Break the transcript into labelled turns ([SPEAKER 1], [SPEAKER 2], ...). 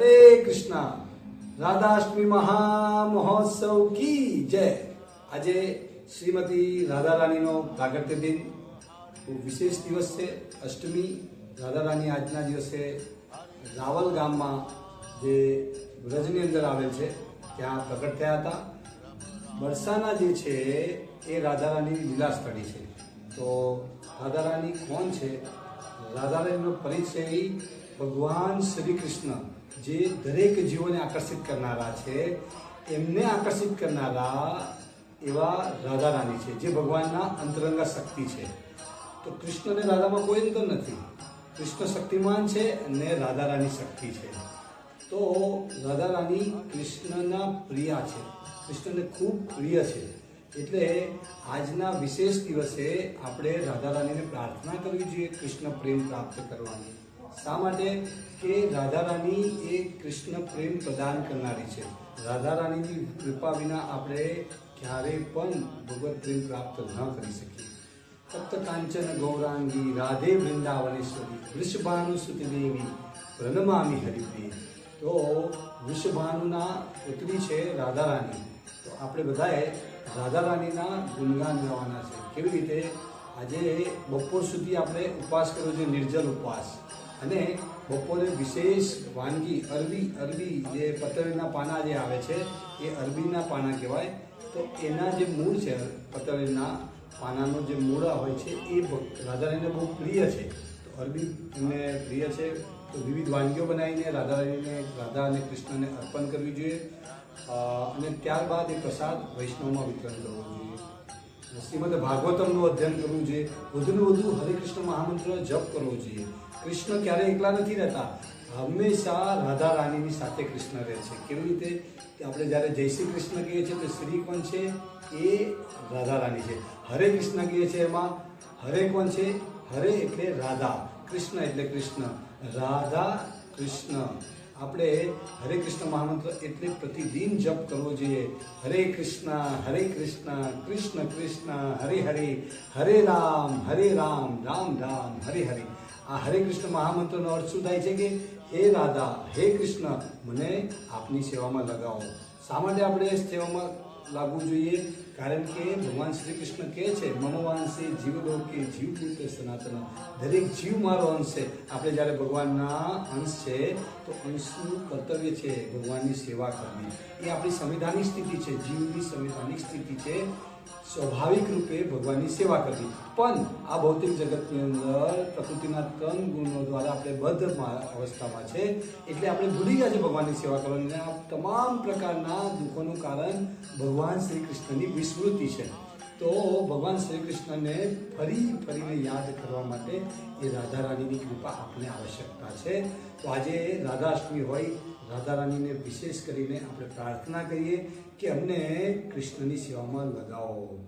[SPEAKER 1] હરે કૃષ્ણ. રાધાષ્ટમી મહામહોત્સવ કી જય? આજે શ્રીમતી રાધા રાણીનો પ્રાગટ્ય દિન. વિશેષ દિવસ છે. અષ્ટમી રાધા રાણી આજના દિવસે રાવલ ગામમાં જે વ્રજની અંદર આવેલ છે, ત્યાં પ્રગટ થયા હતા. બરસાના જે છે, એ રાધા રાણીની લીલા સ્થળી છે. તો રાધા રાણી કોણ છે? રાધા રાણીનો પરિચય ભગવાન શ્રી કૃષ્ણ જે દરેક જીવોને આકર્ષિત કરનારા છે, એમને આકર્ષિત કરનારા એવા રાધા રાણી છે, જે ભગવાનના અંતરંગા શક્તિ છે. તો કૃષ્ણ અને રાધામાં કોઈ અંતર નથી. કૃષ્ણ શક્તિમાન છે અને રાધા રાણી શક્તિ છે. તો રાધા રાણી કૃષ્ણના પ્રિયા છે. કૃષ્ણને ખૂબ પ્રિય છે. એટલે આજના વિશેષ દિવસે આપણે રાધા રાણીને પ્રાર્થના કરવી જોઈએ કૃષ્ણ પ્રેમ પ્રાપ્ત કરવાની. શા માટે? કે રાધા રાણી એ કૃષ્ણ પ્રેમ પ્રદાન કરનારી છે. રાધા રાણીની કૃપા વિના આપણે ક્યારેય પણ ભગવત પ્રેમ પ્રાપ્ત ન કરી શકીએ. સપ્ત કાંચન ગૌરાંગી રાધે વૃંદાવનેશ્વરી વૃષભાનુ સુતી દેવી, પ્રણમામી હરિપ્રિય. તો વૃષભાનુના પુત્રી છે રાધા રાણી તો આપણે બધાએ રાધા રાણીના ગુણગાન ગાવાના છે. કેવી રીતે? આજે બપોર સુધી આપણે ઉપવાસ કરવો જોઈએ નિર્જલ ઉપવાસ. અને બપોરે વિશેષ વાનગી, અરબી અરબી જે પતળીના પાના જે આવે છે, એ અરબીના પાના કહેવાય. તો એના જે મૂળ છે પતળીના પાનાનો જે મૂળા હોય છે, એ રાધારાણીને બહુ પ્રિય છે. તો અરબી એમને પ્રિય છે. તો વિવિધ વાનગીઓ બનાવીને રાધારાણીને, રાધા અને કૃષ્ણને અર્પણ કરવી જોઈએ. અને ત્યારબાદ એ પ્રસાદ વૈષ્ણવમાં વિતરણ કરવો જોઈએ શ્રીમદ ભાગવતમનું અધ્યયન કરવું જોઈએ વધુને વધુ હરે કૃષ્ણ મહામંત્ર જપ કરવો જોઈએ કૃષ્ણ ક્યારેય એકલા નથી રહેતા. હંમેશા રાધા રાણીની સાથે કૃષ્ણ રહે છે. કેવી રીતે? આપણે જ્યારે જય શ્રી કૃષ્ણ કહીએ છીએ તો શ્રી કોણ છે? એ રાધા રાણી છે. હરે કૃષ્ણ કહીએ છીએ એમાં, હરે કોણ છે? હરે એટલે રાધા. કૃષ્ણ એટલે કૃષ્ણ. રાધા કૃષ્ણ. આપણે હરે કૃષ્ણ મહામંત્ર એટલે પ્રતિદિન જપ કરવો જોઈએ. હરે કૃષ્ણ હરે કૃષ્ણ કૃષ્ણ કૃષ્ણ, હરે હરે હરે રામ હરે રામ રામ રામ, હરે હરે. આ હરે કૃષ્ણ મહામંત્રનો અર્થ શું થાય છે કે, હે રાધા, હે કૃષ્ણ, મને આપની સેવામાં લગાવો. શા માટે આપણે સેવામાં લાગવું જોઈએ, કારણ કે ભગવાન શ્રી કૃષ્ણ કહે છે, મમ વાંસે જીવ જીવ પુત્ર સનાતન. દરેક જીવ મારો અંશ છે. આપણે જ્યારે ભગવાનના અંશ છે, તો અંશનું કર્તવ્ય છે ભગવાનની સેવા કરવી. એ આપણી સંવિધાનિક સ્થિતિ છે, જીવની સંવિધાનિક સ્થિતિ છે. સ્વાભાવિક રૂપે ભગવાનની સેવા કરવી. પણ આ ભૌતિક જગતની અંદર પ્રકૃતિના ત્રણ ગુણો દ્વારા આપણે બદ્ધ અવસ્થામાં છે, એટલે આપણે ભૂલી ગયા છે ભગવાનની સેવા કરવાની અને આ તમામ પ્રકારના દુઃખોનું કારણ ભગવાન શ્રી કૃષ્ણની વિસ્મૃતિ છે. તો ભગવાન શ્રી કૃષ્ણને ફરી ફરીને યાદ કરવા માટે એ રાધા રાણીની કૃપા આપણે આવશ્યકતા છે. તો આજે રાધાષ્ટમી હોય રાધા રાણીને વિશેષ કરીને આપણે પ્રાર્થના કરીએ કે અમને કૃષ્ણની સેવામાં લગાવો.